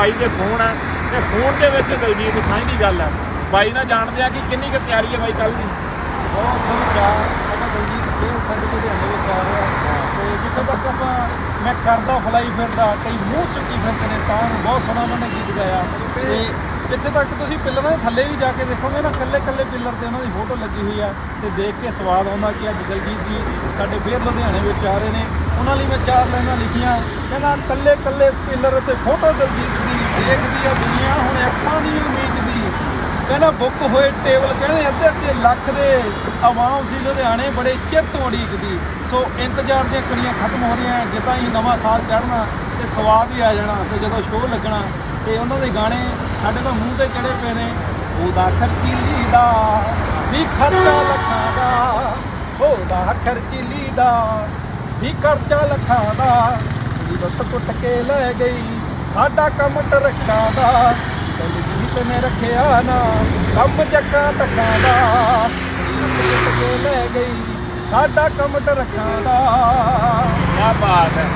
ਬਾਈ ਦੇ ਫੋਨ ਹੈ ਤੇ ਫੋਨ ਦੇ ਵਿੱਚ ਦਲਜੀਤ ਸਾਂਝ ਦੀ ਗੱਲ ਹੈ ਬਾਈ ਨਾਲ ਜਾਣਦੇ ਆ ਕਿ ਕਿੰਨੀ ਕੁ ਤਿਆਰੀ ਹੈ ਬਾਈ ਕੱਲ ਦੀ? ਬਹੁਤ ਬਹੁਤ ਚਾਹ ਸਾਡਾ ਦਲਜੀਤ ਫੇਰ ਸਾਡੇ ਲੁਧਿਆਣੇ ਵਿੱਚ ਆ ਰਿਹਾ। ਤੇ ਜਿੱਥੇ ਤੱਕ ਆਪਾਂ ਮੈਂ ਕਰਦਾ ਫਲਾਈ ਫਿਰਦਾ, ਕਈ ਮੂੰਹ ਚੁੱਕੀ ਫਿਰਦੇ ਨੇ, ਤਾਂ ਬਹੁਤ ਸੋਹਣਾ ਉਹਨਾਂ ਨੇ ਗੀਤ ਗਾਇਆ। ਤੇ ਜਿੱਥੇ ਤੱਕ ਤੁਸੀਂ ਪਿੱਲਰਾਂ ਦੇ ਥੱਲੇ ਵੀ ਜਾ ਕੇ ਦੇਖੋਗੇ ਨਾ ਕੱਲੇ ਕੱਲੇ ਪਿੱਲਰ ਤੇ ਉਹਨਾਂ ਦੀ ਫੋਟੋ ਲੱਗੀ ਹੋਈ ਆ ਤੇ ਦੇਖ ਕੇ ਸਵਾਦ ਆਉਂਦਾ ਕਿ ਅੱਜ ਦਲਜੀਤ ਜੀ ਸਾਡੇ ਫੇਰ ਲੁਧਿਆਣੇ ਵਿੱਚ ਆ ਰਹੇ ਨੇ। ਉਹਨਾਂ ਲਈ ਮੈਂ ਚਾਰ ਲਾਈਨਾਂ ਲਿਖੀਆਂ। ਕਹਿੰਦਾ ਕੱਲੇ ਕੱਲੇ ਪਿੱਲਰ ਤੇ ਫੋਟੋ ਦਲਜੀਤ ਦੀ, ਦੇਖਦੀ ਆ ਦੁਨੀਆ, ਹੁਣ ਅੱਖਾਂ ਦੀ ਉਮੀਦ ਦੀ। ਕਹਿੰਦਾ ਬੁੱਕ ਹੋਏ ਟੇਬਲ ਕਹਿੰਦੇ, ਅੱਧੇ ਅੱਧੇ ਲੱਖ ਦੇ ਆਵਾਮ ਸੀ ਲੁਧਿਆਣੇ, ਬੜੇ ਚਿਰ ਤੋਂ ਉਡੀਕਦੀ। ਸੋ ਇੰਤਜ਼ਾਰ ਦੀਆਂ ਕਣੀਆਂ ਖਤਮ ਹੋ ਰਹੀਆਂ, ਜਿੱਦਾਂ ਹੀ ਨਵਾਂ ਸਾਲ ਚੜ੍ਹਨਾ ਤੇ ਸਵਾਦ ਹੀ ਆ ਜਾਣਾ ਤੇ ਜਦੋਂ ਸ਼ੋਅ ਲੱਗਣਾ ਤੇ ਉਹਨਾਂ ਦੇ ਗਾਣੇ ਸਾਡੇ ਤਾਂ ਮੂੰਹ ਤੇ ਚੜੇ ਪਏ ਨੇ। ਉਹਦਾ ਖਰਚੀਲੀ ਦਾ ਸੀ ਖਰਚਾ ਲੱਖਾਂ ਦਾ, ਉਹਦਾ ਖਰਚੀਲੀ ਦਾ ਸੀ ਖਰਚਾ ਲੱਖਾਂ ਦਾ। ਉਹਦੀ ਕੁੱਟ ਕੇ ਲੈ ਗਈ ਸਾਡਾ ਕੰਮ ਟਰੱਕਾਂ ਦਾ। ਦਲਜੀਤ ਨੇ ਰੱਖਿਆ ਨਾ ਕੰਮ ਜੱਕਾਂ ਤੱਕਾਂ ਦਾ। ਉਹਦੀ ਰੁੱਟ ਕੁੱਟ ਕੇ ਲੈ ਗਈ ਸਾਡਾ ਕੰਮ ਟਰੱਕਾਂ ਦਾ। ਕੀ ਬਾਤ ਹੈ।